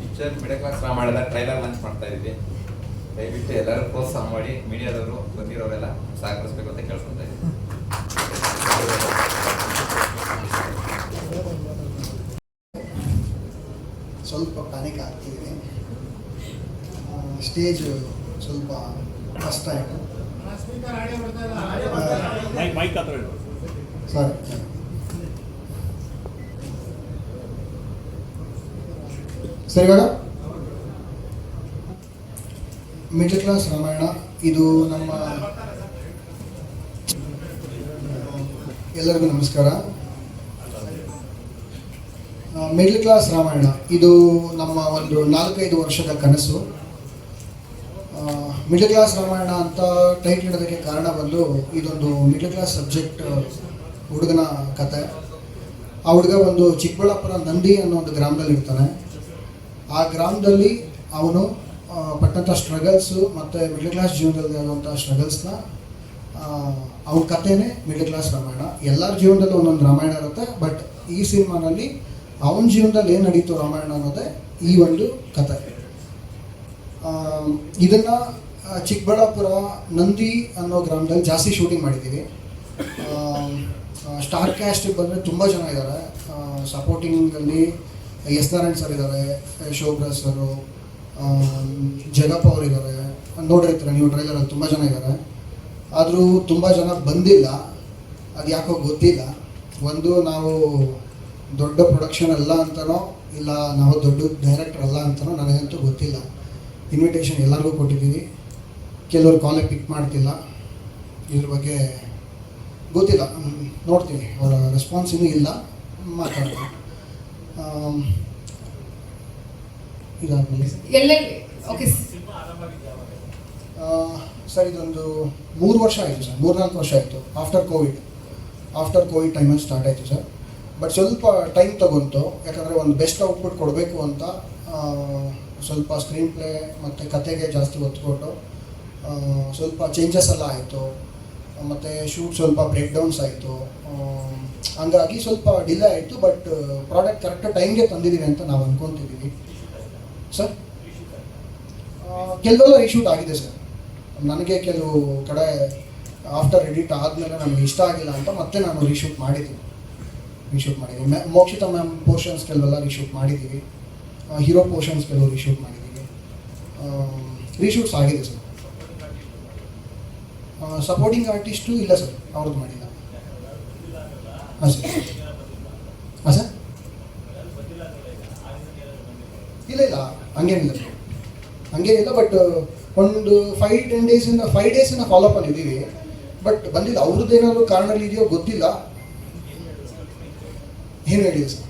Picture middle class ರಾಮಾಯಣದ trailer launch ಮಾಡ್ತಾ ಇದ್ವಿ. ದಯವಿಟ್ಟು ಎಲ್ಲರೂ ಪ್ರೋತ್ಸಾಹ ಮಾಡಿ ಮೀಡಿಯಾದವರು ಬಂದಿರೋರೆಲ್ಲ ಸಹಕರಿಸ್ಬೇಕು ಅಂತ ಕೇಳ್ಕೊತಾ ಇದ್ದೀವಿ ಸ್ವಲ್ಪ ಪ್ಯಾನಿಕ್ ಆಗ್ತಿದೆ. ಸ್ಟೇಜ್ ಸ್ವಲ್ಪ ಕಷ್ಟ ಆಯಿತು. ಸಾರಿ. ಸರಿ ಇವಾಗ ಮಿಡ್ಲ್ ಕ್ಲಾಸ್ ರಾಮಾಯಣ, ಇದು ನಮ್ಮ ಎಲ್ಲರಿಗೂ ನಮಸ್ಕಾರ. ಮಿಡ್ಲ್ ಕ್ಲಾಸ್ ರಾಮಾಯಣ, ಇದು ನಮ್ಮ ಒಂದು ನಾಲ್ಕೈದು ವರ್ಷದ ಕನಸು. ಮಿಡ್ಲ್ ಕ್ಲಾಸ್ ರಾಮಾಯಣ ಅಂತ ಟೈಟ್ ಇಡೋದಕ್ಕೆ ಕಾರಣ ಬಂದು ಇದೊಂದು ಮಿಡ್ಲ್ ಕ್ಲಾಸ್ ಸಬ್ಜೆಕ್ಟ್ ಹುಡುಗನ ಕತೆ. ಆ ಹುಡುಗ ಒಂದು ಚಿಕ್ಕಬಳ್ಳಾಪುರ ನಂದಿ ಅನ್ನೋ ಒಂದು ಗ್ರಾಮದಲ್ಲಿ ಇರ್ತಾನೆ ಆ ಗ್ರಾಮದಲ್ಲಿ ಅವನು ಪಟ್ಟಂಥ ಸ್ಟ್ರಗಲ್ಸು ಮತ್ತು ಮಿಡ್ಲ್ ಕ್ಲಾಸ್ ಜೀವನದಲ್ಲಿ ಆಗುವಂಥ ಸ್ಟ್ರಗಲ್ಸ್ನ ಅವನ ಕಥೆನೇ ಮಿಡ್ಲ್ ಕ್ಲಾಸ್ ರಾಮಾಯಣ. ಎಲ್ಲರ ಜೀವನದಲ್ಲೂ ಒಂದೊಂದು ರಾಮಾಯಣ ಇರುತ್ತೆ ಬಟ್ ಈ ಸಿನಿಮಾನಲ್ಲಿ ಅವನ ಜೀವನದಲ್ಲಿ ಏನು ನಡೀತು ರಾಮಾಯಣ ಅನ್ನೋದೇ ಈ ಒಂದು ಕತೆ. ಇದನ್ನು ಚಿಕ್ಕಬಳ್ಳಾಪುರ ನಂದಿ ಅನ್ನೋ ಗ್ರಾಮದಲ್ಲಿ ಜಾಸ್ತಿ ಶೂಟಿಂಗ್ ಮಾಡಿದ್ದೀವಿ ಸ್ಟಾರ್ ಕ್ಯಾಸ್ಟಿಗೆ ಬಂದರೆ ತುಂಬ ಜನ ಇದ್ದಾರೆ ಸಪೋರ್ಟಿಂಗಲ್ಲಿ ಎಸ್ ನಾರಾಯಣ್ ಸರ್ ಇದ್ದಾರೆ, ಶೋಭ್ರಾಜ್ ಸರು ಜಗಪ್ಪ ಅವರು ಇದ್ದಾರೆ. ನೋಡಿರ್ತೀರ ನೀವು ಟ್ರೈಲರಲ್ಲಿ ತುಂಬ ಜನ ಇದ್ದಾರೆ. ಆದರೂ ತುಂಬ ಜನ ಬಂದಿಲ್ಲ. ಅದು ಯಾಕೋ ಗೊತ್ತಿಲ್ಲ. ಒಂದು ನಾವು ದೊಡ್ಡ ಪ್ರೊಡಕ್ಷನ್ ಅಲ್ಲ ಅಂತನೋ, ಇಲ್ಲ ನಾವು ದೊಡ್ಡ ಡೈರೆಕ್ಟರ್ ಅಲ್ಲ ಅಂತನೋ ನನಗಂತೂ ಗೊತ್ತಿಲ್ಲ. ಇನ್ವಿಟೇಷನ್ ಎಲ್ಲರಿಗೂ ಕೊಟ್ಟಿದ್ದೀವಿ. ಕೆಲವರು ಕಾಲೇ ಪಿಕ್ ಮಾಡ್ತಿಲ್ಲ. ಇದ್ರ ಬಗ್ಗೆ ಗೊತ್ತಿಲ್ಲ. ನೋಡ್ತೀನಿ. ಅವರ ರೆಸ್ಪಾನ್ಸ್ ಇಲ್ಲ. ಮಾತಾಡ್ತೀನಿ. ಇದಾದ್ಮೇಲೆ ಎಲ್ಲೆಲ್ಲಿ ಓಕೆ ಆ, ಸರ್ ಇದೊಂದು ಮೂರು ವರ್ಷ ಆಯಿತು ಸರ್. ಮೂರ್ನಾಲ್ಕು ವರ್ಷ ಆಯಿತು. ಆಫ್ಟರ್ ಕೋವಿಡ್ ಆಫ್ಟರ್ ಕೋವಿಡ್ ಟೈಮಲ್ಲಿ ಸ್ಟಾರ್ಟ್ ಆಯಿತು ಸರ್. ಬಟ್ ಸ್ವಲ್ಪ ಟೈಮ್ ತಗೊಂತು. ಯಾಕಂದರೆ ಒಂದು ಬೆಸ್ಟ್ ಔಟ್ಪುಟ್ ಕೊಡಬೇಕು ಅಂತ ಸ್ವಲ್ಪ ಸ್ಕ್ರೀನ್ ಪ್ಲೇ ಮತ್ತು ಕತೆಗೆ ಜಾಸ್ತಿ ಒತ್ತು ಕೊಟ್ಟು ಸ್ವಲ್ಪ ಚೇಂಜಸ್ ಎಲ್ಲ ಆಯಿತು. ಮತ್ತು ಶೂಟ್ ಸ್ವಲ್ಪ ಬ್ರೇಕ್ ಡೌನ್ಸ್ ಆಯಿತು ಹಂಗಾಗಿ ಸ್ವಲ್ಪ ಡಿಲೇ ಆಯಿತು ಬಟ್ ಪ್ರಾಡಕ್ಟ್ ಕರೆಕ್ಟ್ ಟೈಮ್ಗೆ ತಂದಿದ್ದೀವಿ ಅಂತ ನಾವು ಅಂದ್ಕೊತಿದ್ದೀವಿ ಸರ್ ಕೆಲವೆಲ್ಲ ರೀಶೂಟ್ ಆಗಿದೆ ಸರ್ ನನಗೆ ಕೆಲವು ಕಡೆ ಆಫ್ಟರ್ ಎಡಿಟ್ ಆದಮೇಲೆ ನನಗೆ ಇಷ್ಟ ಆಗಿಲ್ಲ ಅಂತ ಮತ್ತೆ ನಾನು ರೀಶೂಟ್ ಮಾಡಿದ್ದೀನಿ. ರೀಶೂಟ್ ಮಾಡಿದ್ದೀನಿ. ಮ್ಯಾ ಮೋಕ್ಷಿತಾ ಮ್ಯಾಮ್ ಪೋರ್ಷನ್ಸ್ ಕೆಲವೆಲ್ಲ ರೀಶೂಟ್ ಮಾಡಿದ್ದೀವಿ. ಹೀರೋ ಪೋರ್ಷನ್ಸ್ ಕೆಲವು ರೀಶೂಟ್ ಮಾಡಿದ್ದೀವಿ. ರೀಶೂಟ್ಸ್ ಆಗಿದೆ ಸರ್ ಸಪೋರ್ಟಿಂಗ್ ಆರ್ಟಿಸ್ಟು ಇಲ್ಲ ಸರ್ ಅವ್ರದ್ದು ಮಾಡಿಲ್ಲ. ಹಾಂ ಸರ್ ಹಾಂ ಸರ್ ಇಲ್ಲ ಇಲ್ಲ, ಹಂಗೇನಿಲ್ಲ ಸರ್ ಹಂಗೇನಿಲ್ಲ ಬಟ್ ಒಂದು ಫೈವ್ ಟೆನ್ ಡೇಸಿಂದ ಫೈವ್ ಡೇಸಿಂದ ಫಾಲೋಅಪ್ ಅಲ್ಲಿ ಇದ್ದೀವಿ ಬಟ್ ಬಂದಿಲ್ಲ ಅವ್ರದ್ದು ಏನಾದರೂ ಕಾರಣದಲ್ಲಿ ಇದೆಯೋ ಗೊತ್ತಿಲ್ಲ. ಏನು ಹೇಳಿದೆ ಸರ್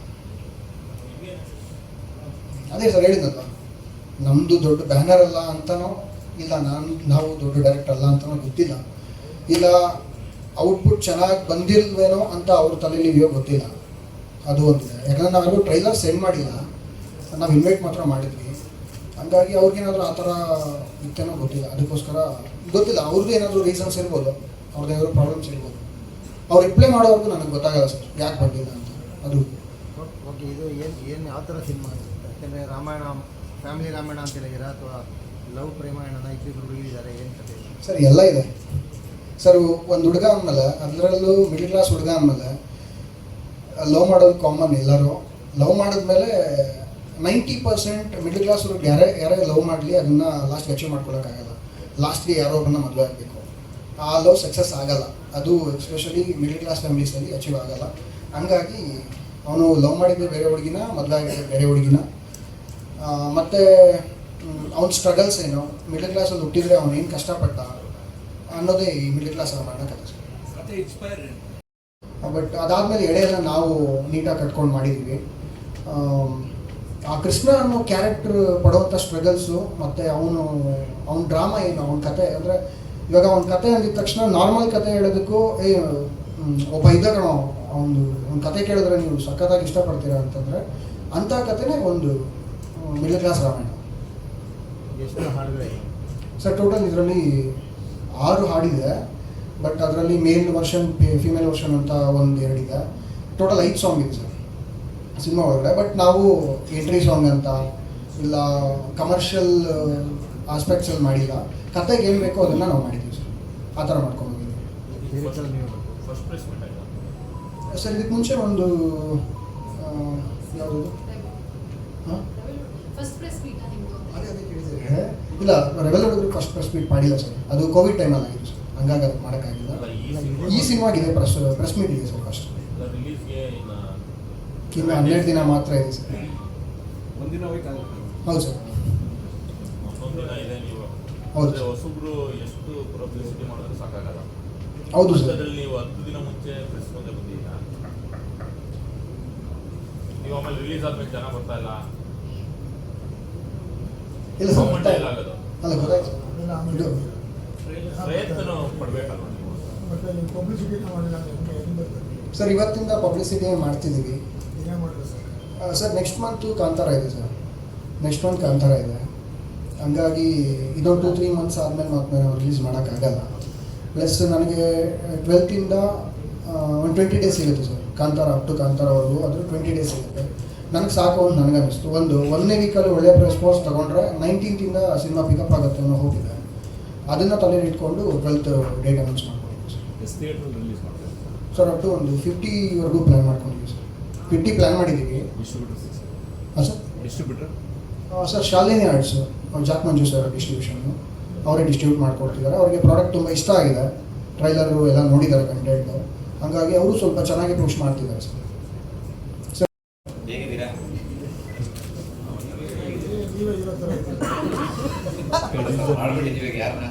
ಅದೇ ಸರ್ ಹೇಳಿದ್ನಲ್ಲ ನಮ್ಮದು ದೊಡ್ಡ ಬ್ಯಾನರ್ ಅಲ್ಲ ಅಂತನೋ ಇಲ್ಲ, ನಾನು, ನಾವು ದೊಡ್ಡ ಡೈರೆಕ್ಟರ್ ಅಲ್ಲ ಅಂತ ಗೊತ್ತಿಲ್ಲ. ಇಲ್ಲ ಔಟ್ಪುಟ್ ಚೆನ್ನಾಗಿ ಬಂದಿಲ್ವೇನೋ ಅಂತ ಅವ್ರ ತಲೆಯಲ್ಲಿ ಇದೆಯೋ ಗೊತ್ತಿಲ್ಲ. ಅದು ಒಂದಿದೆ ಯಾಕಂದ್ರೆ ನಾವೆಲ್ಲೂ ಟ್ರೈಲರ್ ಸೆಂಡ್ ಮಾಡಿಲ್ಲ. ನಾವು ಇನ್ವೈಟ್ ಮಾತ್ರ ಮಾಡಿದ್ವಿ. ಹಂಗಾಗಿ ಅವ್ರಿಗೇನಾದರೂ ಆ ಥರ ಇತ್ತೇನೋ ಗೊತ್ತಿಲ್ಲ. ಅದಕ್ಕೋಸ್ಕರ ಗೊತ್ತಿಲ್ಲ, ಅವ್ರದ್ದು ಏನಾದರೂ ರೀಸನ್ಸ್ ಇರ್ಬೋದು. ಅವ್ರದ್ದು ಏನಾದರೂ ಪ್ರಾಬ್ಲಮ್ಸ್ ಇರ್ಬೋದು. ಅವ್ರು ರಿಪ್ಲೈ ಮಾಡೋವರೆಗೂ ನನಗೆ ಗೊತ್ತಾಗಲ್ಲ ಸರ್, ಯಾಕೆ ಬಂದಿಲ್ಲ ಅಂತ. ಅದು. ಓಕೆ, ಇದು ಏನು ಏನು, ಯಾವ ಥರ ಸಿನಿಮಾ ಯಾಕೆಂದರೆ ರಾಮಾಯಣ ಫ್ಯಾಮಿಲಿ ರಾಮಾಯಣ ಅಂತ ಹೇಳಿದ್ದೀರಾ ಅಥವಾ ಲವ್ ಇಬ್ಬರು ಹುಡುಗಿದ್ದಾರೆ ಏನು? ಸರ್, ಎಲ್ಲ ಇದೆ. ಸರ್, ಒಂದು ಹುಡುಗ ಅಂದಮೇಲೆ ಅದರಲ್ಲೂ ಮಿಡಲ್ ಕ್ಲಾಸ್ ಹುಡುಗ ಅಂದಮೇಲೆ ಲವ್ ಮಾಡೋದು ಕಾಮನ್ ಎಲ್ಲರೂ. ಲವ್ ಮಾಡಿದ್ಮೇಲೆ ನೈಂಟಿ ಪರ್ಸೆಂಟ್ ಮಿಡಲ್ ಕ್ಲಾಸ್ ಹುಡುಗ ಯಾರೇ ಯಾರೇ ಲವ್ ಮಾಡಲಿ, ಅದನ್ನು ಲಾಸ್ಟ್ ಅಚೀವ್ ಮಾಡ್ಕೊಳ್ಳೋಕ್ಕಾಗಲ್ಲ ಲಾಸ್ಟ್ಗೆ ಯಾರೋ ಒಬ್ಬರನ್ನ ಮದುವೆ ಆಗಬೇಕು. ಆ ಲವ್ ಸಕ್ಸಸ್ ಆಗಲ್ಲ. ಅದು ಎಸ್ಪೆಷಲಿ ಮಿಡಲ್ ಕ್ಲಾಸ್ ಫ್ಯಾಮಿಲೀಸಲ್ಲಿ ಅಚೀವ್ ಆಗಲ್ಲ. ಹಂಗಾಗಿ ಅವನು ಲವ್ ಮಾಡಿದ್ದು ಬೇರೆ ಹುಡುಗಿನ, ಮದುವೆ ಆಗಿದ್ದೆ ಬೇರೆ ಹುಡುಗಿನ. ಮತ್ತೆ ಅವನ ಸ್ಟ್ರಗಲ್ಸ್ ಏನು? ಮಿಡ್ಲ್ ಕ್ಲಾಸಲ್ಲಿ ಹುಟ್ಟಿದ್ರೆ ಅವ್ನು ಏನು ಕಷ್ಟಪಟ್ಟ ಅನ್ನೋದೇ ಈ ಮಿಡಲ್ ಕ್ಲಾಸ್ ರಾಮಾಯಣ ಕಥೆ. ಬಟ್ ಅದಾದಮೇಲೆ ಎಲ್ಲ ನಾವು ನೀಟಾಗಿ ಕಟ್ಕೊಂಡು ಮಾಡಿದ್ವಿ. ಆ ಕೃಷ್ಣ ಅನ್ನೋ ಕ್ಯಾರೆಕ್ಟರ್ ಪಡುವಂಥ ಸ್ಟ್ರಗಲ್ಸು ಮತ್ತು ಅವನು ಅವ್ನ ಡ್ರಾಮಾ ಏನು ಅವನ ಕತೆ ಅಂದರೆ ಇವಾಗ ಅವ್ನ ಕತೆ ಅಂದಿದ ತಕ್ಷಣ ನಾರ್ಮಲ್ ಕತೆ ಹೇಳೋದಕ್ಕೂ ಏ ಒಬ್ಬ ಇದ್ದಾಗ ಕಣೋ ಅವನು ಅವ್ನ ಕತೆ ಕೇಳಿದ್ರೆ ನೀವು ಸಖತ್ತಾಗಿ ಇಷ್ಟಪಡ್ತೀರಾ ಅಂತಂದರೆ ಅಂಥ ಕತೆನೇ ಒಂದು ಮಿಡಲ್ ಕ್ಲಾಸ್ ರಾಮಾಯಣ. ಎಷ್ಟು ಹಾಡುಗಳಿವೆ ಸರ್ ಟೋಟಲ್ ಇದರಲ್ಲಿ ಆರು ಹಾಡಿದೆ ಬಟ್ ಅದರಲ್ಲಿ ಮೇಲ್ ವರ್ಷನ್ ಫಿಮೇಲ್ ವರ್ಷನ್ ಅಂತ ಒಂದು ಎರಡಿದೆ. ಟೋಟಲ್ ಐದು ಸಾಂಗ್ ಇದೆ ಸರ್ ಸಿನಿಮಾ ಒಳಗಡೆ. ಬಟ್ ನಾವು ಎಂಟ್ರಿ ಸಾಂಗ್ ಅಂತ ಇಲ್ಲ ಕಮರ್ಷಿಯಲ್ ಆಸ್ಪೆಕ್ಟ್ಸಲ್ಲಿ ಮಾಡಿಲ್ಲ. ಕತೆಗೆ ಏನು ಬೇಕೋ ಅದನ್ನು ನಾವು ಮಾಡಿದ್ದೀವಿ ಸರ್. ಆ ಥರ ಮಾಡ್ಕೊಂಡು ಹೋಗಿದ್ದೀವಿ. ಸರ್ ಇದಕ್ಕೆ ಮುಂಚೆ ಒಂದು ಆ, ಯಾವುದು? ಹಾಂ? ಮೀಟ್ ಇಲ್ಲ ರೆವೆಲ್ ಹುಡುಗರು ಫಸ್ಟ್ ಪ್ರೆಸ್ ಮೀಟ್ ಮಾಡಿಲ್ಲ ಸರ್. ಅದು ಕೋವಿಡ್ ಟೈಮಲ್ಲಿ ಆಗಿತ್ತು ಸರ್. ಹಂಗಾಗಿ ಅದು ಮಾಡೋಕ್ಕಾಗಿಲ್ಲ. ಈ ಸಿನಿಮಾಗಿದೆ ಪ್ರೆಸ್ ಪ್ರೆಸ್ ಮೀಟ್ ಇದೆ ಸರ್ ಫಸ್ಟ್ ರಿಲೀಸ್ಗೆ ಇನ್ನು ಇನ್ನು ಹನ್ನೆರಡು ದಿನ ಮಾತ್ರ ಇದೆ ಸರ್. ಹೌದು ಸರ್. ಒಂದಿನ ಇದೆ ನೀವು. ಹೌದು. ಅಂದ್ರೆ ಹೊಸಬ್ರು ಎಷ್ಟು ಪಬ್ಲಿಸಿಟಿ ಮಾಡಿದ್ರೆ ಸಾಕಾಗಲ್ಲ. ಹೌದು ಸರ್. ಅದ್ರಲ್ಲಿ ನೀವು ಹತ್ತು ದಿನ ಮುಂಚೆ ಪ್ರೆಸ್ ಮುಂದೆ ಬಂದಿದ್ದೀರಾ? ನೀವು ಆಮೇಲೆ ರಿಲೀಸ್ ಆದ್ಮೇಲೆ ಜನ ಬರ್ತಾ ಇಲ್ಲ? ಇಲ್ಲ ಸರ್ Moment ಇಲ್ಲ ಆಗೋದು. ಅಲ್ಲ ಗೊತ್ತಾಯ್ತು. ಇದು ಪ್ರಯತ್ನ ಪಬ್ಲಿಸಿಟಿ ಮಾಡಿಲ್ಲ ಸರ್ ಇವತ್ತಿಂದ ಪಬ್ಲಿಸಿಟಿ ಮಾಡ್ತಿದ್ದೀವಿ. ಏನೇ ಮಾಡಿಲ್ಲ sir? Sir next month Kantara ಇದೆ ಸರ್. ನೆಕ್ಸ್ಟ್ ಮಂತ್ ಕಾಂತಾರ ಇದೆ. ಹಂಗಾಗಿ ಇದೊಂದು ಟೂ ತ್ರೀ ಮಂತ್ಸ್ ಆದಮೇಲೆ ಮತ್ತೆ ನಾವು ರಿಲೀಸ್ ಮಾಡೋಕ್ಕಾಗಲ್ಲ. ಪ್ಲಸ್ ನನಗೆ ಟ್ವೆಲ್ತಿಂದ ಒಂದು ಟ್ವೆಂಟಿ ಡೇಸ್ ಸಿಗುತ್ತೆ ಸರ್. ಕಾಂತಾರ ಅಪ್ ಟು ಕಾಂತಾರವರೆಗೂ ಅದು ಟ್ವೆಂಟಿ ಡೇಸ್ ಸಿಗುತ್ತೆ. ನನಗೆ ಸಾಕು ಅಂತ ನನಗೆ ಅನ್ನಿಸ್ತು. ಒಂದು ಒಂದನೇ ವೀಕಲ್ಲಿ ಒಳ್ಳೆ ರೆಸ್ಪಾನ್ಸ್ ತೊಗೊಂಡ್ರೆ ನೈನ್ಟೀನ್ತಿಂದ ಸಿನಿಮಾ ಪಿಕಪ್ ಆಗುತ್ತೆ ಅನ್ನೋ ಹೋಗಿದೆ ಅದನ್ನು ತಲೆಯಲ್ಲಿ ಇಟ್ಕೊಂಡು ಟ್ವೆಲ್ತ್ ಡೇಟ್ ಅನೌನ್ಸ್ ಮಾಡ್ಕೊಂಡಿದ್ದೀವಿ ಸರ್. ಸರ್. ಅಪ್ ಟು ಒಂದು ಫಿಫ್ಟಿವರೆಗೂ ಪ್ಲ್ಯಾನ್ ಮಾಡ್ಕೊಂಡಿದ್ದೀವಿ ಸರ್. ಫಿಫ್ಟಿ ಪ್ಲ್ಯಾನ್ ಮಾಡಿದ್ದೀವಿ ಹಾಂ sir? Distributor sir Shalini arts Jack Manju sir distribution ಅವರೇ ಡಿಸ್ಟ್ರಿಬ್ಯೂಟ್ ಮಾಡ್ಕೊಡ್ತಿದ್ದಾರೆ. ಅವರಿಗೆ ಪ್ರಾಡಕ್ಟ್ ತುಂಬ ಇಷ್ಟ ಆಗಿದೆ. ಟ್ರೈಲರು ಎಲ್ಲ ನೋಡಿದ್ದಾರೆ ಕಂಟೆಂಟು ಹಾಗಾಗಿ ಅವರು ಸ್ವಲ್ಪ ಚೆನ್ನಾಗಿ ಪುಷ್ ಮಾಡ್ತಿದ್ದಾರೆ ಸರ್. ಯಾರನ್ನ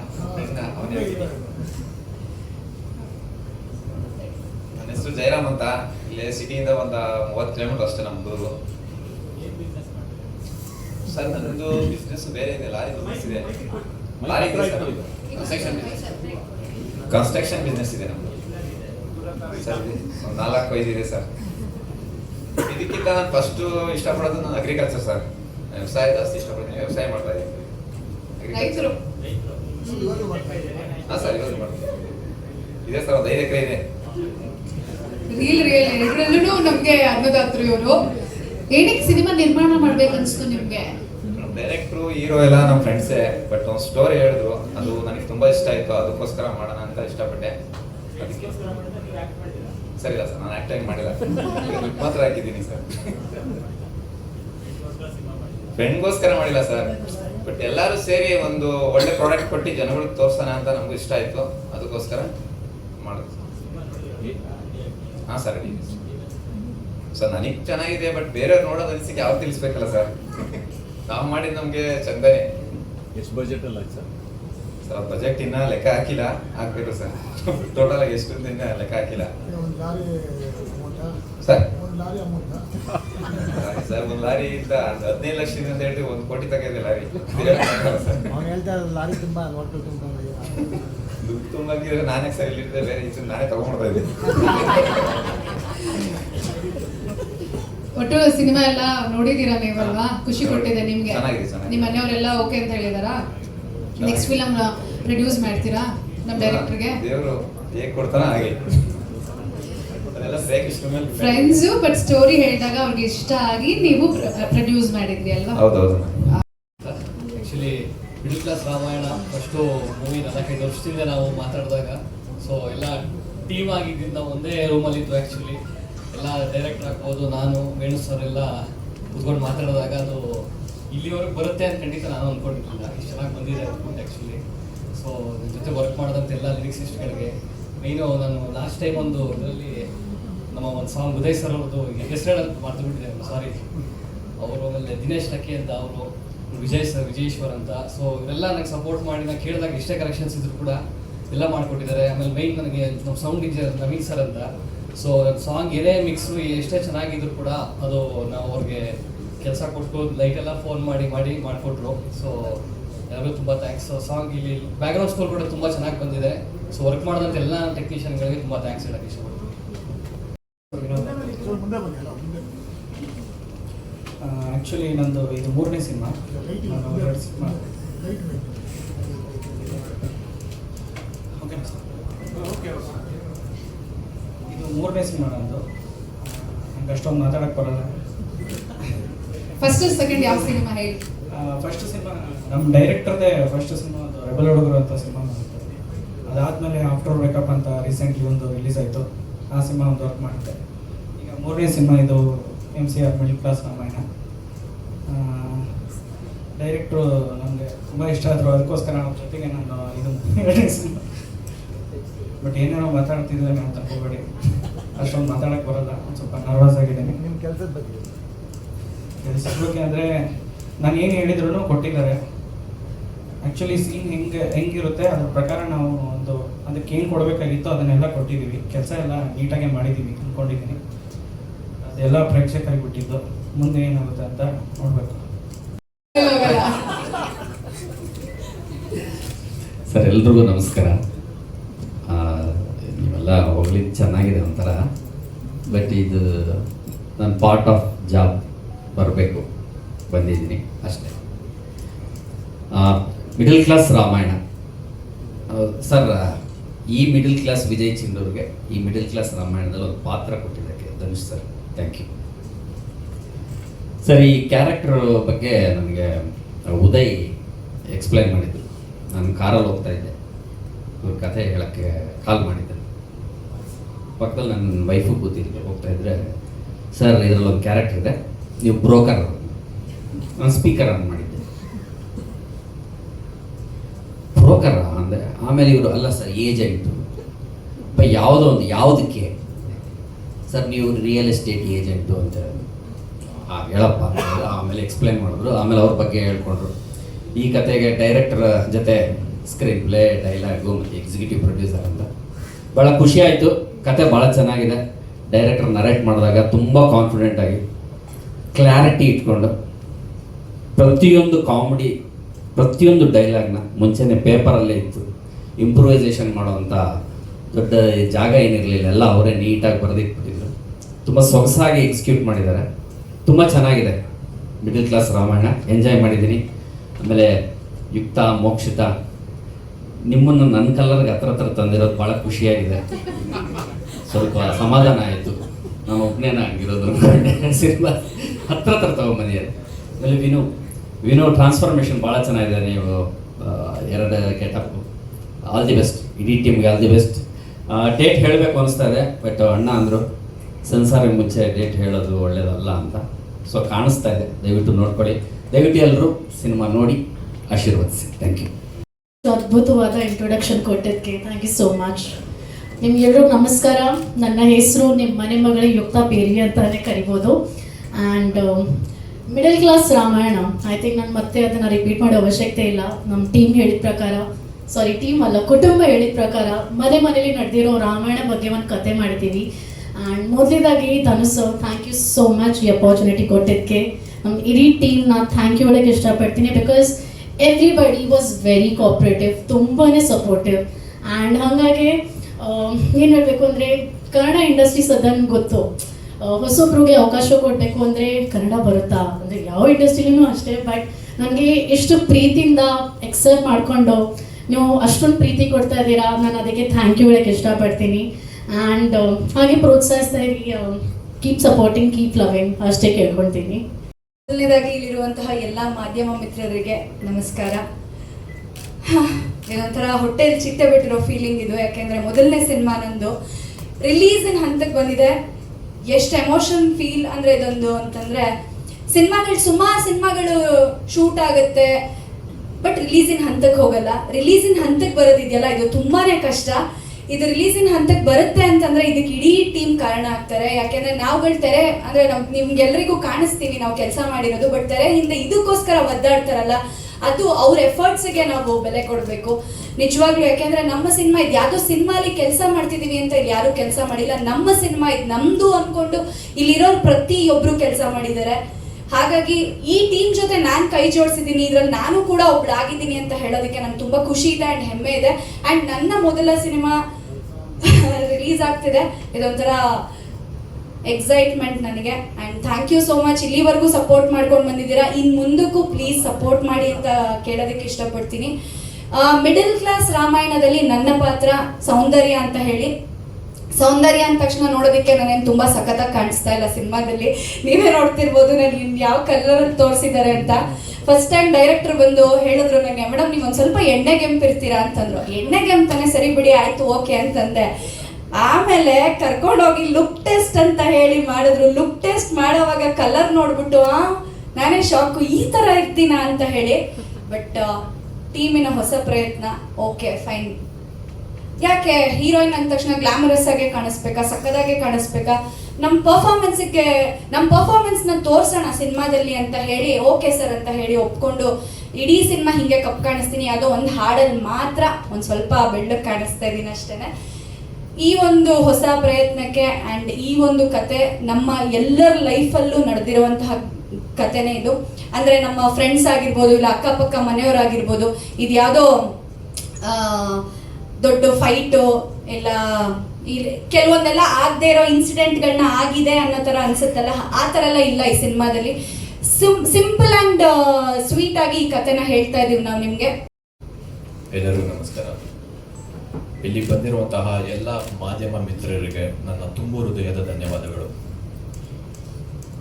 ನನ್ನ ಹೆಸರು ಜಯರಾಮ್ ಅಂತ. ಇಲ್ಲೇ ಸಿಟಿಯಿಂದ ಒಂದ ಮೂವತ್ತು ಕಿಲೋಮೀಟರ್ ಅಷ್ಟೇ ನಮ್ಮ ದೂರು ಸರ್, ನನ್ನದು ಬಿಸ್ನೆಸ್ ಬೇರೆ ಇದೆ. ಲಾರಿ ಬಿಸ್ನೆಸ್ ಇದೆ. ಲಾರಿ ಕನ್ಸ್ಟ್ರಕ್ಷನ್ ಕನ್ಸ್ಟ್ರಕ್ಷನ್ ಬಿಸ್ನೆಸ್ ಇದೆ ನಮ್ಮದು ಸರ್, ಒಂದು ನಾಲ್ಕು ಐದು ಇದೆ ಸರ್. ಇದಕ್ಕಿಂತ ನಾನು ಫಸ್ಟು ಇಷ್ಟಪಡೋದು ನಾನು ಅಗ್ರಿಕಲ್ಚರ್ ಸರ್. ವ್ಯವಸಾಯ ಜಾಸ್ತಿ ಇಷ್ಟಪಡ್ತೀನಿ. ವ್ಯವಸಾಯ ಮಾಡ್ತಾ ಇದ್ದೀನಿ. ರೈತರು? ಹಾಂ ಸರ್ ಇವಾಗ ಮಾಡ್ತೀನಿ. ಇದೆ ಸರ್ ಎಕರೆ ಇದೆ. ರೀಲ್ ರಿಯಲ್ ಎರಡರಲ್ಲೂ ನಮಗೆ ಅನ್ನದಾತ್ರು ಇವರು. ಏನಕ್ಕೆ ಸಿನಿಮಾ ನಿರ್ಮಾಣ ಮಾಡ್ಬೇಕನ್ಸ್ತು ನಿಮಗೆ? ಡೈರೆಕ್ಟ್ರು ಹೀರೋ ಎಲ್ಲ ನಮ್ಮ ಫ್ರೆಂಡ್ಸೇ ಬಟ್ ಒಂದು ಸ್ಟೋರಿ ಹೇಳಿದ್ರು. ಅದು ನನಗೆ ತುಂಬಾ ಇಷ್ಟ ಆಯ್ತು. ಅದಕ್ಕೋಸ್ಕರ ಮಾಡೋಣ ಅಂತ ಇಷ್ಟಪಟ್ಟೆ. ಅದಕ್ಕೆ ಸರಿ ಇಲ್ಲ ಸರ್ ನಾನು ಆಕ್ಟಿಂಗ್ ಮಾಡಿಲ್ಲ. ಮಾತ್ರ ಹಾಕಿದ್ದೀನಿ ಸರ್. ಫ್ರೆಂಡ್ಗೋಸ್ಕರ ಮಾಡಿಲ್ಲ ಸರ್. ಬಟ್ ಎಲ್ಲರೂ ಸೇರಿ ಒಂದು ಒಳ್ಳೆ ಪ್ರಾಡಕ್ಟ್ ಕೊಟ್ಟು ಜನಗಳಿಗೆ ತೋರ್ಸೋಣ ಅಂತ ನಮ್ಗೆ ಇಷ್ಟ ಆಯ್ತು. ಅದಕ್ಕೋಸ್ಕರ ಮಾಡೋದು ಹಾಂ ಸರ್ ಸರ್ ನನಗೆ ಚೆನ್ನಾಗಿದೆ ಬಟ್ ಬೇರೆಯವ್ರು ನೋಡೋದು ಅನಿಸಿಕೆ ಯಾವ್ದು ತಿಳಿಸ್ಬೇಕಲ್ಲ ಸರ್? ನಾವು ಮಾಡಿದ್ ನಮಗೆ ಚಂದನೆ. ಎಷ್ಟು ಬಜೆಟ್ ಅಲ್ಲ ಸರ್? ಸರ್ ಬಜೆಟ್ ಇನ್ನ ಲೆಕ್ಕ ಹಾಕಿಲ್ಲ. ಹಾಕ್ಬೇಕು ಸರ್. ಟೋಟಲ್ ಆಗಿ ಎಷ್ಟು ಲೆಕ್ಕ ಹಾಕಿಲ್ಲ. ಒಂದು ಲಾರಿ ಅಮೌಂಟಾ? ಸರ್. ಒಂದು ಲಾರಿ ಅಮೌಂಟಾ? ಸರ್ ಒಂದು ಲಾರಿ ಇಂದ ಹದಿನೈದು ಲಕ್ಷದಿಂದ ಅಂತ ಹೇಳಿ ಒಂದು ಕೋಟಿ ತಗೊಂಡಿದೆ ಲಾರಿ. ಅವ್ನು ಹೇಳ್ತಾ ಇರೋದು ಲಾರಿ ತುಂಬ ನೋಡ್ಬೇಕು ತುಂಬ ದುಡ್ಡು ತುಂಬಾಗಿದ್ರೆ ನಾನೇ ಸರ್ ಇಲ್ಲಿದ್ದೆ ಬೇರೆ ಇದು ನಾನೇ ತಗೊಂಡ್ಬಿಡ್ತಾ ಇದ್ದೆ. ಒಟ್ಟು ಸಿನಿಮಾ ಎಲ್ಲ ನೋಡಿದೀರಾ ನೀವಲ್ವಾ ಖುಷಿ ಕೊಟ್ಟಿದೆ ನಿಮ್ಗೆ. ಚೆನ್ನಾಗಿದೆ, ಚೆನ್ನಾಗಿದೆ. ನಿಮ್ಮ ಮನೆಯವರೆಲ್ಲ ಓಕೆ ಅಂತ ಹೇಳಿದಾರಾ? ನೆಕ್ಸ್ಟ್ ಫಿಲಮ್ ಪ್ರೊಡ್ಯೂಸ್ ಮಾಡ್ತೀರಾ ನಮ್ಮ ಡೈರೆಕ್ಟರ್ಗೆ ದೇವರು ಹೇಗೆ ಕೊಡ್ತಾರ ಹಾಗೆ. ಫ್ರೆಂಡ್ಸ್ ಬಟ್ ಸ್ಟೋರಿ ಹೇಳಿದಾಗ ಅವ್ರಿಗೆ ಇಷ್ಟ ಆಗಿ ನೀವು ಪ್ರೊಡ್ಯೂಸ್ ಮಾಡಿದ್ರಿ ಅಲ್ವಾ? ಹೌದೌದು. Actually middle class Ramayana first movie ನಾಲ್ಕೈದು ವರ್ಷದಿಂದ ನಾವು ಮಾತಾಡಿದಾಗ. ಸೊ ಎಲ್ಲ ಟೀಮ್ ಆಗಿದ್ದಿಂದ ಒಂದೇ ರೂಮಲ್ಲಿ ಇತ್ತು ಆ್ಯಕ್ಚುಲಿ ಎಲ್ಲ ಡೈರೆಕ್ಟರ್ ಆಗ್ಬೋದು ನಾನು ವೇಣು ಸರ್ ಎಲ್ಲ ಕುತ್ಕೊಂಡು ಮಾತಾಡಿದಾಗ ಅದು ಇಲ್ಲಿವರೆಗೆ ಬರುತ್ತೆ ಅಂತ ಖಂಡಿತ ನಾನು ಅಂದ್ಕೊಂಡಿರಲಿಲ್ಲ ಇಷ್ಟು ಚೆನ್ನಾಗಿ ಬಂದಿದೆ ಅಂದ್ಕೊಂಡು ಆ್ಯಕ್ಚುಲಿ ಸೊ ನನ್ನ ಜೊತೆ ವರ್ಕ್ ಮಾಡಿದಂತೆಲ್ಲ ಲಿರಿಕ್ಸಿಸ್ಟ್ಗಳಿಗೆ ಮೈನು ನಾನು ಲಾಸ್ಟ್ ಟೈಮ್ ಒಂದು ಇದರಲ್ಲಿ ನಮ್ಮ ಒಂದು ಸಾಂಗ್ ಉದಯ್ ಸರ್ ಅವ್ರದ್ದು ಹೆಸರು ಹೇಳೋದು ಮರ್ತು ಸಾರಿ ಅವರು ಆಮೇಲೆ ದಿನೇಶ್ ಲಕ್ಕಿ ಅಂತ ಅವರು, ವಿಜಯ್ ಸರ್, ವಿಜಯೇಶ್ವರ್ ಅಂತ. ಸೊ ಇವರೆಲ್ಲ ನನಗೆ ಸಪೋರ್ಟ್ ಮಾಡಿ ನಾನು ಕೇಳಿದಾಗ ಇಷ್ಟೇ ಕರೆಕ್ಷನ್ಸ್ ಇದ್ರು ಕೂಡ ಎಲ್ಲ ಮಾಡಿಕೊಟ್ಟಿದ್ದಾರೆ. ಆಮೇಲೆ ಮೈನ್ ನನಗೆ ನಮ್ಮ ಸೌಂಡ್ ಇಂಜಿನಿಯರ್ ನವೀನ್ ಸರ್ ಅಂತ. ಸೊ ಸಾಂಗ್ ಏನೇ ಮಿಕ್ಸು ಎಷ್ಟೇ ಚೆನ್ನಾಗಿದ್ರು ಕೂಡ ಅದು ನಾವು ಅವ್ರಿಗೆ ಕೆಲಸ ಕೊಟ್ಟು ಲೈಟೆಲ್ಲ ಫೋನ್ ಮಾಡಿ ಮಾಡಿ ಮಾಡಿಕೊಟ್ರು. ಸೊ ಎಲ್ಲರಿಗೂ ತುಂಬ ಥ್ಯಾಂಕ್ಸ್ ಸಾಂಗ್ ಇಲ್ಲಿ ಬ್ಯಾಕ್ಗ್ರೌಂಡ್ ಸ್ಕೋರ್ ಕೂಡ ತುಂಬ ಚೆನ್ನಾಗಿ ಬಂದಿದೆ. ಸೊ ವರ್ಕ್ ಮಾಡಿದಂಥ ಎಲ್ಲ ಟೆಕ್ನಿಷಿಯನ್ಗಳಿಗೆ ತುಂಬ ಥ್ಯಾಂಕ್ಸ್ ಹೇಳೋಕ್ಕೆ ಇಷ್ಟಪಡ್ತೀನಿ. ಮುಂದೆ ಬನ್ನಿ ಅಲ್ಲ ಮುಂದೆ ಆ್ಯಕ್ಚುಲಿ ನಂದು ಇದು ಮೂರನೇ ಸಿನಿಮಾ. ನಾನು ಎರಡು ಸಿನಿಮಾ. ಓಕೆ ಓಕೆ ಇದು ಮೂರನೇ ಸಿನಿಮಾ ನಂದು. ನಂಗೆ ಅಷ್ಟೊಂದು ಮಾತಾಡಕ್ಕೆ ಬರಲ್ಲ. ಫಸ್ಟ್ ಸೆಕೆಂಡ್ ಯಾವ ಸಿನಿಮಾ ಹೇಳಿ? ಫಸ್ಟ್ ಸಿನಿಮಾ ನಮ್ಮ ಡೈರೆಕ್ಟರ್ದೇ ಫಸ್ಟ್ ಸಿನಿಮಾ ಒಂದು ರೆಬಲ್ ಹುಡುಗರು ಅಂತ ಸಿನಿಮಾ ಮಾಡ್ತಾರೆ. ಅದಾದಮೇಲೆ ಆಫ್ಟರ್ ಬ್ರೇಕಪ್ ಅಂತ ರೀಸೆಂಟ್ಲಿ ಒಂದು ರಿಲೀಸ್ ಆಯಿತು. ಆ ಸಿನಿಮಾ ಒಂದು ವರ್ಕ್ ಮಾಡಿದೆ ಈಗ ಮೂರನೇ ಸಿನಿಮಾ ಇದು M C R middle class Ramayana director ನನಗೆ ತುಂಬ ಇಷ್ಟ ಆದರು ಅದಕ್ಕೋಸ್ಕರ ಅವ್ರ ಜೊತೆಗೆ ನಾನು ಇದು ಎರಡನೇ ಸಿನಿಮಾ. ಬಟ್ ಏನೇನೋ ಮಾತಾಡ್ತಿದ್ರೆ ನಾನು ತಗೋಬೇಡಿ ಅಷ್ಟೊಂದು ಮಾತಾಡೋಕ್ಕೆ ಬರಲ್ಲ ಒಂದು ಸ್ವಲ್ಪ ನರ್ವಸ್ ಆಗಿದ್ದೀನಿ. ನಿಮ್ಮ ಕೆಲಸದ ಬಗ್ಗೆ? ಕೆಲಸದ ಬಗ್ಗೆ ಅಂದರೆ ನಾನು ಏನು ಹೇಳಿದ್ರು ಕೊಟ್ಟಿದ್ದಾರೆ. ಆ್ಯಕ್ಚುಲಿ ಸೀನ್ ಹೆಂಗೆ ಹೆಂಗಿರುತ್ತೆ ಅದ್ರ ಪ್ರಕಾರ ನಾವು ಒಂದು ಅದಕ್ಕೆ ಏನು ಕೊಡಬೇಕಾಗಿತ್ತು ಅದನ್ನೆಲ್ಲ ಕೊಟ್ಟಿದ್ದೀವಿ. ಕೆಲಸ ಎಲ್ಲ ನೀಟಾಗೆ ಮಾಡಿದ್ದೀವಿ ಅಂದ್ಕೊಂಡಿದ್ದೀನಿ ಅದೆಲ್ಲ ಪ್ರೇಕ್ಷಕರಿಗೆ ಬಿಟ್ಟಿದ್ದು ಮುಂದೆ ಏನಾಗುತ್ತೆ ಅಂತ ನೋಡಬೇಕು. ಸರ್, ಎಲ್ರಿಗೂ ನಮಸ್ಕಾರ. ನೀವೆಲ್ಲ ಹೋಗ್ಲಿ, ಚೆನ್ನಾಗಿದೆ ಒಂಥರ. ಬಟ್ ಇದು ನನ್ನ ಪಾರ್ಟ್ ಆಫ್ ಜಾಬ್ ಬರಬೇಕು. ಬಂದಿದ್ದೀನಿ ಅಷ್ಟೇ. Middle class Ramayana. ಸರ್, ಈ ಮಿಡಲ್ ಕ್ಲಾಸ್ ವಿಜಯ್ ಚಿಂಡೂರ್ಗೆ ಈ ಮಿಡಲ್ ಕ್ಲಾಸ್ ರಾಮಾಯಣದಲ್ಲಿ ಒಂದು ಪಾತ್ರ ಕೊಟ್ಟಿದ್ದಕ್ಕೆ Dhanush sir. Thank you sir, ಈ ಕ್ಯಾರೆಕ್ಟರ್ ಬಗ್ಗೆ ನನಗೆ ಉದಯ್ ಎಕ್ಸ್ಪ್ಲೈನ್ ಮಾಡಿದ್ರು. ನಾನು ಕಾರಲ್ಲಿ ಹೋಗ್ತಾ ಇದ್ದೆ. ಇವ್ರ ಕಥೆ ಹೇಳೋಕ್ಕೆ ಕಾಲ್ ಮಾಡಿದ್ದೆ. ಪಕ್ಕದಲ್ಲಿ ನನ್ನ ವೈಫು ಕೂತಿದ್ರು ಹೋಗ್ತಾ ಇದ್ದರೆ ಸರ್, ಇದರಲ್ಲಿ ಒಂದು ಕ್ಯಾರೆಕ್ಟರ್ ಇದೆ. ನೀವು ಬ್ರೋಕರ್ ನಾನು ಸ್ಪೀಕರ್ ಆನ್ ಮಾಡಿದ್ದೆ. ಬ್ರೋಕರ ಅಂದರೆ ಆಮೇಲೆ ಇವರು, ಅಲ್ಲ ಸರ್ ಏಜೆಂಟು ಯಾವುದೋ ಒಂದು, ಯಾವುದಕ್ಕೆ? ಸರ್, ನೀವು ರಿಯಲ್ ಎಸ್ಟೇಟ್ ಏಜೆಂಟು ಅಂತ ಹೇಳಿದ್ರು. ಹಾಂ, ಹೇಳಪ್ಪ. ಆಮೇಲೆ ಎಕ್ಸ್ಪ್ಲೈನ್ ಮಾಡಿದ್ರು. ಆಮೇಲೆ ಅವ್ರ ಬಗ್ಗೆ ಹೇಳ್ಕೊಂಡ್ರು. ಈ ಕತೆಗೆ ಡೈರೆಕ್ಟರ್ ಜೊತೆ ಸ್ಕ್ರೀನ್ ಪ್ಲೇ ಡೈಲಾಗು ಮತ್ತು ಎಕ್ಸಿಕ್ಯೂಟಿವ್ ಪ್ರೊಡ್ಯೂಸರ್ ಅಂತ. ಭಾಳ ಖುಷಿ ಆಯಿತು. ಕತೆ ಭಾಳ ಚೆನ್ನಾಗಿದೆ. ಡೈರೆಕ್ಟರ್ ನರೇಟ್ ಮಾಡಿದಾಗ ತುಂಬ ಕಾನ್ಫಿಡೆಂಟಾಗಿ ಕ್ಲಾರಿಟಿ ಇಟ್ಕೊಂಡು, ಪ್ರತಿಯೊಂದು ಕಾಮಿಡಿ ಪ್ರತಿಯೊಂದು ಡೈಲಾಗ್ನ ಮುಂಚೆನೆ ಪೇಪರಲ್ಲೇ ಇತ್ತು. ಇಂಪ್ರೂವೈಸೇಷನ್ ಮಾಡೋವಂಥ ದೊಡ್ಡ ಜಾಗ ಏನಿರಲಿಲ್ಲ. ಎಲ್ಲ ಅವರೇ ನೀಟಾಗಿ ಬರೆದಿಟ್ಬಿಟ್ಟಿದ್ರು. ತುಂಬ ಸೊಗಸಾಗಿ ಎಕ್ಸಿಕ್ಯೂಟ್ ಮಾಡಿದ್ದಾರೆ. ತುಂಬ ಚೆನ್ನಾಗಿದೆ. Middle class Ramayana. ಎಂಜಾಯ್ ಮಾಡಿದ್ದೀನಿ. ಆಮೇಲೆ ಯುಕ್ತ, ಮೋಕ್ಷಿತ. ನಿಮ್ಮನ್ನು ನನ್ನ ಕಲರ್ಗೆ ಹತ್ರ ಹತ್ರ ತಂದಿರೋದು ಭಾಳ ಖುಷಿಯಾಗಿದೆ. ಸ್ವಲ್ಪ ಸಮಾಧಾನ ಆಯಿತು. ನಾನು ಒಬ್ಬನೇನ ಆಗಿರೋದು ಸಿನಿಮಾ ಹತ್ರ ಹತ್ರ ತೊಗೊಂಬಂದಿದ್ದಾರೆ ಆಮೇಲೆ ವಿನು ವಿನು ಟ್ರಾನ್ಸ್ಫಾರ್ಮೇಷನ್ ಭಾಳ ಚೆನ್ನಾಗಿದೆ. ನೀವು ಎರಡು ಕೆಟಪ್ ಆಲ್ ದಿ ಬೆಸ್ಟ್ ಇಡೀ ಟೀಮ್ಗೆ ಆಲ್ ದಿ ಬೆಸ್ಟ್ ಡೇಟ್ ಹೇಳಬೇಕು ಅನಿಸ್ತಾ ಇದೆ ಬಟ್ ಅಣ್ಣ ಅಂದರು ಸೆನ್ಸಾರಿಗೆ ಮುಂಚೆ ಡೇಟ್ ಹೇಳೋದು ಒಳ್ಳೇದಲ್ಲ ಅಂತ. ಸೊ ಕಾಣಿಸ್ತಾ ಇದೆ. ದಯವಿಟ್ಟು ನೋಡ್ಕೊಳ್ಳಿ. ದಯವಿಟ್ಟು ಎಲ್ಲರೂ ಸಿನಿಮಾ ನೋಡಿ ಆಶೀರ್ವದಿಸಿ. ಥ್ಯಾಂಕ್ ಯು ಅದ್ಭುತವಾದ ಇಂಟ್ರೊಡಕ್ಷನ್ ಕೊಟ್ಟಿದ್ದಕ್ಕೆ ಥ್ಯಾಂಕ್ ಯು ಸೋ ಮಚ್ ನಿಮ್ಗೆಲ್ಲರೂ ನಮಸ್ಕಾರ. ನನ್ನ ಹೆಸರು ನಿಮ್ಮ ಮನೆ ಮಗಳ ಯುಕ್ತ ಪೇರಿ ಅಂತಾನೆ ಕರಿಬೋದು. And middle class Ramayana I think ನಾನು ಮತ್ತೆ ಅದನ್ನು ರಿಪೀಟ್ ಮಾಡೋ ಅವಶ್ಯಕತೆ ಇಲ್ಲ. ನಮ್ಮ ಟೀಮ್ ಹೇಳಿದ ಪ್ರಕಾರ ಸಾರಿ ಟೀಮ್ ಅಲ್ಲ, ಕುಟುಂಬ ಹೇಳಿದ ಪ್ರಕಾರ ಮನೆ ಮನೇಲಿ ನಡೆದಿರೋ ರಾಮಾಯಣ ಬಗ್ಗೆ ಒಂದು ಕತೆ ಮಾಡಿದ್ದೀವಿ ಆ್ಯಂಡ್ ಮೊದಲೇದಾಗಿ Dhanush thank you so much ಈ ಅಪಾರ್ಚುನಿಟಿ ಕೊಟ್ಟಿದ್ದಕ್ಕೆ ನಮ್ಮ ಇಡೀ ಟೀಮ್ ನಾ ಥ್ಯಾಂಕ್ ಯು ಹೇಳೋಕ್ಕೆ ಇಷ್ಟಪಡ್ತೀನಿ because everybody was very cooperative ತುಂಬಾ ಸಪೋರ್ಟಿವ್ ಆ್ಯಂಡ್ ಹಾಗಾಗಿ ಏನು ಹೇಳಬೇಕು ಅಂದರೆ ಕನ್ನಡ ಇಂಡಸ್ಟ್ರಿ ಸದನ್ ಗೊತ್ತು. ಹೊಸೊಬ್ರಿಗೆ ಅವಕಾಶ ಕೊಡಬೇಕು ಅಂದರೆ ಕನ್ನಡ ಬರುತ್ತಾ? ಅಂದರೆ ಯಾವ ಇಂಡಸ್ಟ್ರಿಲೂ ಅಷ್ಟೇ ಬಟ್ ನನಗೆ ಎಷ್ಟು ಪ್ರೀತಿಯಿಂದ ಎಕ್ಸೆಪ್ಟ್ ಮಾಡಿಕೊಂಡು ನೀವು ಅಷ್ಟೊಂದು ಪ್ರೀತಿ ಕೊಡ್ತಾ ಇದ್ದೀರಾ? ನಾನು ಅದಕ್ಕೆ ಥ್ಯಾಂಕ್ ಯು ಹೇಳಕ್ಕೆ ಇಷ್ಟಪಡ್ತೀನಿ ಆ್ಯಂಡ್ ಹಾಗೆ ಪ್ರೋತ್ಸಾಹಿಸ್ತಾ ಇರಿ ಕೀಪ್ ಸಪೋರ್ಟಿಂಗ್ ಕೀಪ್ ಲವಿಂಗ್ ಅಷ್ಟೇ ಕೇಳ್ಕೊಳ್ತೀನಿ. ಮೊದಲನೇದಾಗಿ ಇಲ್ಲಿರುವಂತಹ ಎಲ್ಲ ಮಾಧ್ಯಮ ಮಿತ್ರರಿಗೆ ನಮಸ್ಕಾರ. ಏನೊಂಥರ ಹೊಟ್ಟೆಯಲ್ಲಿ ಚಿಟ್ಟೆ ಬಿಟ್ಟಿರೋ ಫೀಲಿಂಗ್ ಇದು, ಯಾಕೆಂದ್ರೆ ಮೊದಲನೇ ಸಿನಿಮಾ ನಂದು ರಿಲೀಸಿನ ಹಂತಕ್ಕೆ ಬಂದಿದೆ. ಎಷ್ಟು ಎಮೋಷನ್ ಫೀಲ್ ಅಂದರೆ ಇದೊಂದು ಅಂತಂದರೆ, ಸಿನಿಮಾಗಳು ಸುಮಾರು ಸಿನಿಮಾಗಳು ಶೂಟ್ ಆಗುತ್ತೆ ಬಟ್ ರಿಲೀಸಿನ ಹಂತಕ್ಕೆ ಹೋಗಲ್ಲ. ರಿಲೀಸಿನ ಹಂತಕ್ಕೆ ಬರೋದಿದೆಯಲ್ಲ, ಇದು ತುಂಬಾ ಕಷ್ಟ. ಇದು ರಿಲೀಸಿನ ಹಂತಕ್ಕೆ ಬರುತ್ತೆ ಅಂತಂದ್ರೆ ಇದಕ್ಕೆ ಇಡೀ ಟೀಮ್ ಕಾರಣ ಆಗ್ತಾರೆ. ಯಾಕೆಂದ್ರೆ ನಾವುಗಳು ತೆರೆ, ಅಂದ್ರೆ ನಮ್ ನಿಮ್ಗೆಲ್ಲರಿಗೂ ಕಾಣಿಸ್ತೀವಿ ನಾವು ಕೆಲಸ ಮಾಡಿರೋದು ಬಟ್ ತೆರೆ ಹಿಂದೆ ಇದಕ್ಕೋಸ್ಕರ ಒದ್ದಾಡ್ತಾರಲ್ಲ, ಅದು ಅವ್ರ ಎಫರ್ಟ್ಸ್ಗೆ ನಾವು ಬೆಲೆ ಕೊಡಬೇಕು. ನಿಜವಾಗ್ಲೂ ಯಾಕೆಂದ್ರೆ ನಮ್ಮ ಸಿನಿಮಾ ಇದು ಯಾವುದೋ ಸಿನಿಮಾಲಿ ಕೆಲಸ ಮಾಡ್ತಿದೀವಿ ಅಂತ ಇಲ್ಲಿ ಯಾರು ಕೆಲಸ ಮಾಡಿಲ್ಲ. ನಮ್ಮ ಸಿನಿಮಾ ಇದು ನಮ್ದು ಅನ್ಕೊಂಡು ಇಲ್ಲಿರೋರು ಪ್ರತಿಯೊಬ್ರು ಕೆಲಸ ಮಾಡಿದ್ದಾರೆ ಹಾಗಾಗಿ ಈ ಟೀಮ್ ಜೊತೆ ನಾನು ಕೈ ಜೋಡಿಸಿದ್ದೀನಿ, ಇದ್ರಲ್ಲಿ ನಾನು ಕೂಡ ಒಬ್ಳಾಗಿದ್ದೀನಿ ಅಂತ ಹೇಳೋದಕ್ಕೆ ನಂಗೆ ತುಂಬಾ ಖುಷಿ ಇದೆ ಅಂಡ್ ಹೆಮ್ಮೆ ಇದೆ. ಅಂಡ್ ನನ್ನ ಮೊದಲ ಸಿನಿಮಾ ರಿಲೀಸ್ ಆಗ್ತಿದೆ. ಇದೊಂಥರ ಎಕ್ಸೈಟ್ಮೆಂಟ್ ನನಗೆ. And thank you so much ಇಲ್ಲಿವರೆಗೂ ಸಪೋರ್ಟ್ ಮಾಡ್ಕೊಂಡು ಬಂದಿದ್ದೀರಾ? ಇನ್ನು ಮುಂದಕ್ಕೂ ಪ್ಲೀಸ್ ಸಪೋರ್ಟ್ ಮಾಡಿ ಅಂತ ಕೇಳೋದಕ್ಕೆ ಇಷ್ಟಪಡ್ತೀನಿ. ಮಿಡಲ್ ಕ್ಲಾಸ್ ರಾಮಾಯಣದಲ್ಲಿ ನನ್ನ ಪಾತ್ರ ಸೌಂದರ್ಯ ಅಂತ ಹೇಳಿ. ಸೌಂದರ್ಯ ಅಂದ ತಕ್ಷಣ ನೋಡೋದಕ್ಕೆ ನಾನೇನು ತುಂಬ ಸಖತ್ತಾಗಿ ಕಾಣಿಸ್ತಾ ಇಲ್ಲ ಸಿನಿಮಾದಲ್ಲಿ. ನೀವೇ ನೋಡ್ತಿರ್ಬೋದು, ನಾನು ಯಾವ ಕಲರ್ ತೋರಿಸಿದ್ದಾರೆ ಅಂತ. ಫಸ್ಟ್ ಟೈಮ್ ಡೈರೆಕ್ಟರ್ ಬಂದು ಹೇಳಿದ್ರು ನನಗೆ ಮೇಡಮ್ ನೀವು ಒಂದು ಸ್ವಲ್ಪ ಎಣ್ಣೆ ಗೆಂಪಿರ್ತೀರಾ ಅಂತಂದ್ರು. ಎಣ್ಣೆ ಗೆಂಪ್ತಾನೆ ಸರಿ ಬಿಡಿ, ಆಯ್ತು, ಓಕೆ, ಅಂತಂದೆ. ಆಮೇಲೆ ಕರ್ಕೊಂಡೋಗಿ ಲುಕ್ ಟೆಸ್ಟ್ ಅಂತ ಹೇಳಿ ಮಾಡಿದ್ರು. ಲುಕ್ ಟೆಸ್ಟ್ ಮಾಡೋವಾಗ ಕಲರ್ ನೋಡ್ಬಿಟ್ಟು, ಆ, ನಾನೇ ಶಾಕು ಈ ತರ ಇರ್ತೀನ? ಅಂತ ಹೇಳಿ. ಬಟ್ ಟೀಮಿನ ಹೊಸ ಪ್ರಯತ್ನ, ಓಕೆ ಫೈನ್ ಯಾಕೆ, ಹೀರೋಯಿನ್ ಅಂದ ತಕ್ಷಣ ಗ್ಲಾಮರಸ್ ಆಗಿ ಕಾಣಿಸ್ಬೇಕಾ? ಸಕ್ಕದಾಗೆ ಕಾಣಿಸ್ಬೇಕಾ? ನಮ್ಮ ಪರ್ಫಾರ್ಮೆನ್ಸ್ಗೆ ನಮ್ಮ ಪರ್ಫಾರ್ಮೆನ್ಸ್ನ ತೋರಿಸೋಣ ಸಿನಿಮಾದಲ್ಲಿ ಅಂತ ಹೇಳಿ, ಓಕೆ ಸರ್ ಅಂತ ಹೇಳಿ ಒಪ್ಕೊಂಡು, ಇಡೀ ಸಿನಿಮಾ ಹಿಂಗೆ ಕಪ್ ಕಾಣಿಸ್ತೀನಿ ಯಾವುದೋ ಒಂದು ಹಾಡಲ್ಲಿ ಮಾತ್ರ ಒಂದು ಸ್ವಲ್ಪ ಬೆಳ್ಳಕ್ಕೆ ಕಾಣಿಸ್ತಾ ಇದ್ದೀನಿ ಅಷ್ಟೇ ಈ ಒಂದು ಹೊಸ ಪ್ರಯತ್ನಕ್ಕೆ ಆ್ಯಂಡ್ ಈ ಒಂದು ಕತೆ ನಮ್ಮ ಎಲ್ಲರ ಲೈಫಲ್ಲೂ ನಡೆದಿರುವಂತಹ ಕತೆನೇ ಇದು. ಅಂದರೆ ನಮ್ಮ ಫ್ರೆಂಡ್ಸ್ ಆಗಿರ್ಬೋದು, ಇಲ್ಲ ಅಕ್ಕಪಕ್ಕ ಮನೆಯವರಾಗಿರ್ಬೋದು ಇದು ಯಾವುದೋ ದೊಡ್ಡ ಫೈಟು ಇಲ್ಲಿ ಕೆಲವೊಂದೆಲ್ಲ ಆಗದೆ ಇರೋ ಇನ್ಸಿಡೆಂಟ್ಗಳನ್ನ ಆಗಿದೆ ಅನ್ನೋ ಥರ ಅನ್ಸುತ್ತಲ್ಲ? ಆ ಥರ ಎಲ್ಲ ಇಲ್ಲ ಈ ಸಿನಿಮಾದಲ್ಲಿ. ಸಿಂಪಲ್ ಆ್ಯಂಡ್ ಸ್ವೀಟ್ ಆಗಿ ಈ ಕಥೆನ ಹೇಳ್ತಾ ಇದೀವಿ ನಾವು ನಿಮಗೆ. ಎಲ್ಲರಿಗೂ ನಮಸ್ಕಾರ. ಇಲ್ಲಿ ಬಂದಿರುವಂತಹ ಎಲ್ಲ ಮಾಧ್ಯಮ ಮಿತ್ರರಿಗೆ ನನ್ನ ತುಂಬು ಹೃದಯದ ಧನ್ಯವಾದಗಳು.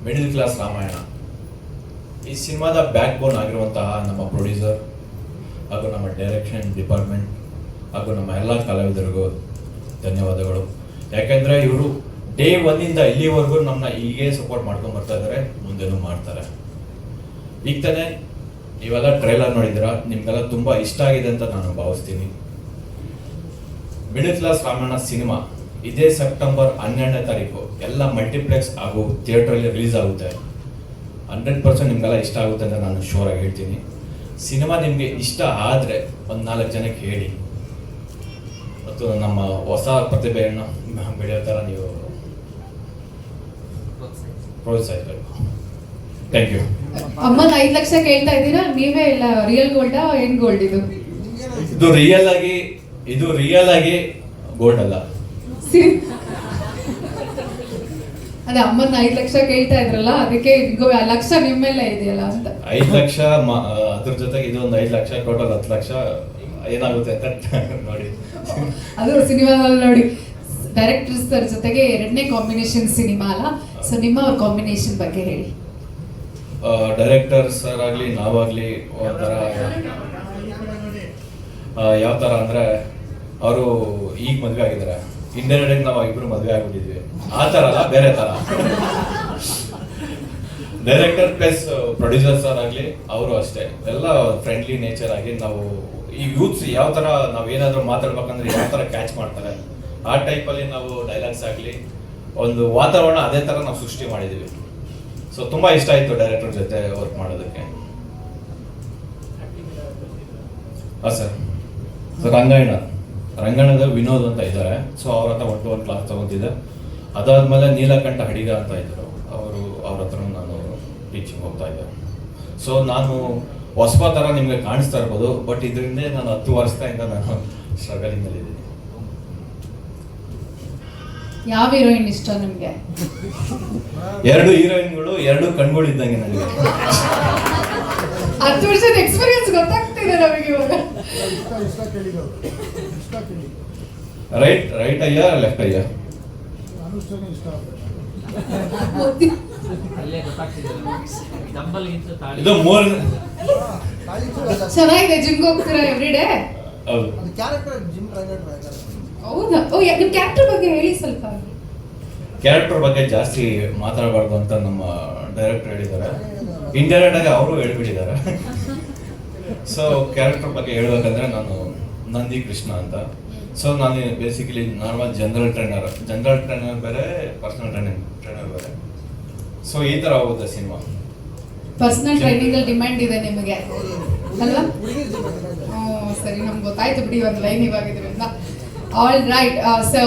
Middle class Ramayana. ಈ ಸಿನಿಮಾದ ಬ್ಯಾಕ್ ಬೋನ್ ಆಗಿರುವಂತಹ ನಮ್ಮ ಪ್ರೊಡ್ಯೂಸರ್ ಹಾಗೂ ನಮ್ಮ ಡೈರೆಕ್ಷನ್ ಡಿಪಾರ್ಟ್ಮೆಂಟ್ ಹಾಗೂ ನಮ್ಮ ಎಲ್ಲ ಕಲಾವಿದರಿಗೂ ಧನ್ಯವಾದಗಳು. ಯಾಕೆಂದರೆ ಇವರು ಡೇ ಒನ್ನಿಂದ ಇಲ್ಲಿವರೆಗೂ ನಮ್ಮನ್ನ ಹೀಗೆ ಸಪೋರ್ಟ್ ಮಾಡ್ಕೊಂಡು ಬರ್ತಾ ಇದ್ದಾರೆ ಮುಂದೆನೂ ಮಾಡ್ತಾರೆ. ಈಗ ತಾನೆ ನೀವೆಲ್ಲ ಟ್ರೈಲರ್ ನೋಡಿದ್ದೀರಾ? ನಿಮಗೆಲ್ಲ ತುಂಬಾ ಇಷ್ಟ ಆಗಿದೆ ಅಂತ ನಾನು ಭಾವಿಸ್ತೀನಿ. ಮಿಡಲ್ ಕ್ಲಾಸ್ ರಾಮಾಯಣ ಸಿನಿಮಾ ಇದೇ ಸೆಪ್ಟೆಂಬರ್ ಹನ್ನೆರಡನೇ ತಾರೀಕು. ಎಲ್ಲ ಮಲ್ಟಿಪ್ಲೆಕ್ಸ್ ಹಾಗೂ ಥಿಯೇಟ್ರಲ್ಲಿ ರಿಲೀಸ್ ಆಗುತ್ತೆ. ಹಂಡ್ರೆಡ್ ಪರ್ಸೆಂಟ್ ನಿಮಗೆಲ್ಲ ಇಷ್ಟ ಆಗುತ್ತೆ ಅಂತ ನಾನು ಶೋರಾಗಿ ಹೇಳ್ತೀನಿ. ಸಿನಿಮಾ ನಿಮಗೆ ಇಷ್ಟ ಆದರೆ ಒಂದು ನಾಲ್ಕು ಜನಕ್ಕೆ ಹೇಳಿ. ಮತ್ತು ನಮ್ಮ ಹೊಸ ಪ್ರತಿಭೆಯನ್ನು ಬೆಳೆಯೋ ಥರ ನೀವು ಪ್ರೋತ್ಸಾಹಿಸಬೇಕು. ಥ್ಯಾಂಕ್ ಯು ಅಮ್ಮನ ಐದು ಲಕ್ಷ ಕೇಳ್ತಾ ಇದ್ದೀರಾ? ನೀವೇ ಇಲ್ಲ ರಿಯಲ್ ಗೋಲ್ಡ್ ಏನ್ ಗೋಲ್ಡ್ ಇದು? ಇದು ರಿಯಲ್ ಆಗಿ ಇದು ರಿಯಲ್ ಆಗಿ ಗೋಲ್ಡ್ ಅಲ್ಲ. ಅದೇ ಅಮ್ಮನ ಐದು ಲಕ್ಷ ಕೇಳ್ತಾ ಇದ್ರಲ್ಲ ಅದಕ್ಕೆ ಲಕ್ಷ ನಿಮ್ಮೆಲ್ಲ ಇದೆಯಲ್ಲ ಅಂತ. ಐದು ಲಕ್ಷ ಅದ್ರ ಜೊತೆಗೆ ಇದೊಂದು ಐದು ಲಕ್ಷ ಟೋಟಲ್ ಹತ್ತು ಲಕ್ಷ ಏನಾಗುತ್ತೆ ಅಂತ ನೋಡಿ. ಅದು ಸಿನಿಮಾದಲ್ಲಿ ನೋಡಿ ಡೈರೆಕ್ಟರ್ಸ್ ಜೊತೆಗೆ ಎರಡನೇ ಕಾಂಬಿನೇಷನ್ ಸಿನಿಮಾ ಅಲ್ಲ. ಸೊ ನಿಮ್ಮ ಕಾಂಬಿನೇಷನ್ ಬಗ್ಗೆ ಹೇಳಿ. ಡೈರೆಕ್ಟರ್ ಸರ್ ಆಗಲಿ, ನಾವಾಗಲಿ ಒಂಥರ ಯಾವ ಥರ ಅಂದರೆ, ಅವರು ಈಗ ಮದುವೆ ಆಗಿದ್ದಾರೆ. ಇಂಡೈರೆಕ್ಟ್ ನಾವು ಇಬ್ಬರು ಮದುವೆ ಆಗಿಬಿಟ್ಟಿದ್ವಿ. ಆ ಥರ ಅಲ್ಲ, ಬೇರೆ ಥರ. ಡೈರೆಕ್ಟರ್ ಪ್ಲಸ್ ಪ್ರೊಡ್ಯೂಸರ್ ಸರ್ ಆಗಲಿ, ಅವರು ಅಷ್ಟೇ. ಎಲ್ಲ ಫ್ರೆಂಡ್ಲಿ ನೇಚರ್ ಆಗಿ ನಾವು ಈ ಯೂತ್ಸ್ ಯಾವ ಥರ ನಾವು ಏನಾದರೂ ಮಾತಾಡ್ಬೇಕಂದ್ರೆ ಯಾವ ಥರ ಕ್ಯಾಚ್ ಮಾಡ್ತಾರೆ? ಆ ಟೈಪಲ್ಲಿ ನಾವು ಡೈಲಾಗ್ಸ್ ಆಗಲಿ, ಒಂದು ವಾತಾವರಣ ಅದೇ ಥರ ನಾವು ಸೃಷ್ಟಿ ಮಾಡಿದ್ದೀವಿ ಸೊ ತುಂಬಾ ಇಷ್ಟ ಆಯ್ತು ಡೈರೆಕ್ಟರ್ ಜೊತೆ ವರ್ಕ್ ಮಾಡೋದಕ್ಕೆ. ಹಾಂ ಸರ್ ಸರ್ ರಂಗಾಯಣ ರಂಗಾಯಣದ ವಿನೋದ್ ಅಂತ ಇದ್ದಾರೆ. ಸೊ ಅವ್ರ ಹತ್ರ ಒನ್ ಟು ಒನ್ ಕ್ಲಾಸ್ ತಗೊಂತಿದ್ದೆ ಅದಾದಮೇಲೆ ನೀಲಕಂಠ ಹಡಿಗ ಅಂತ ಇದ್ದರು ಅವರು ಅವ್ರ ಹತ್ರ ನಾನು ಟೀಚಿಂಗ್ ಹೋಗ್ತಾ ಇದ್ದೆ. ಸೊ ನಾನು ಹೊಸಬ ಥರ ನಿಮಗೆ ಕಾಣಿಸ್ತಾ ಇರ್ಬೋದು ಬಟ್ ಇದರಿಂದ ನಾನು ಹತ್ತು ವರ್ಷದಿಂದ ನಾನು ಸ್ಟ್ರಗಲಿಂಗಲ್ಲಿದ್ದೀನಿ ಯಾವ ಹೀರೋಯಿನ್ ಇಷ್ಟ ನಿಮಗೆ? ಎರಡು ಹೀರೋಯಿನ್ಗಳು ಎರಡು ಕಣ್ಗಳು ಇದ್ದಂಗೆ ನನಗೆ. ಹತ್ತು ವರ್ಷದ ಎಕ್ಸ್ಪೀರಿಯನ್ಸ್ ಗೊತ್ತಾಗ್ತಿದೆ ನಮಗೆ ಇವಾಗ. ರೈಟ್ ರೈಟ್ ಅಯ್ಯ ಲೆಫ್ಟ್ ಅಯ್ಯ. ಅನುಷ್ಠಾನ ಇಷ್ಟ ತಾಳಿ. ಚೆನ್ನಾಗಿದೆ ಜಿಮ್ಗೆ ಹೋಗ್ತೀರಾ ಎವ್ರಿ ಡೇ ಹೌದು. ಅದು ಕ್ಯಾರೆಕ್ಟರ್ ಜಿಮ್ ಟ್ರೈನರ್ ಟ್ರೈನರ್ ಹೌದಾ? ಓ ಯಾ- ನಿಮ್ ಕ್ಯಾರೆಕ್ಟರ್ ಬಗ್ಗೆ ಹೇಳಿ ಸ್ವಲ್ಪ. ಕ್ಯಾರೆಕ್ಟರ್ ಬಗ್ಗೆ ಜಾಸ್ತಿ ಮಾತಾಡಬಾರ್ದು ಅಂತ ನಮ್ಮ ಡೈರೆಕ್ಟರ್ ಹೇಳಿದ್ದಾರೆ. ಇಂಡೈರೆಕ್ಟ್ ಆಗಿ ಅವರು ಹೇಳ್ಬಿಟ್ಟಿದ್ದಾರೆ. ಸೊ ಕ್ಯಾರೆಕ್ಟರ್ ಬಗ್ಗೆ ಹೇಳ್ಬೇಕಂದ್ರೆ ನಾನು ನಂದಿ ಕೃಷ್ಣ ಅಂತ. ಸೊ ನಾನು basically normal general trainer general trainer ಬೇರೆ ಪರ್ಸನಲ್ ಟ್ರೈನಿಂಗ್ ಟ್ರೈನರ್ ಬೇರೆ. ಸೊ ಈ ತರ ಹೋಗುತ್ತೆ ಸಿನಿಮಾ. ಪರ್ಸನಲ್ ಟ್ರೈನಿಂಗ್ ಅಲ್ಲಿ ಡಿಮ್ಯಾಂಡ್ ಇದೆ ನಿಮಗೆ. ಅಲ್ವಾ? ಸರಿ ನಮ್ಗೆ ಗೊತ್ತಾಯ್ತು ಬಿಡಿ ಒಂದು ಲೈನ್ ಇವಾಗ ಇದರಿಂದ ಆಲ್ ರೈಟ್ ಸೊ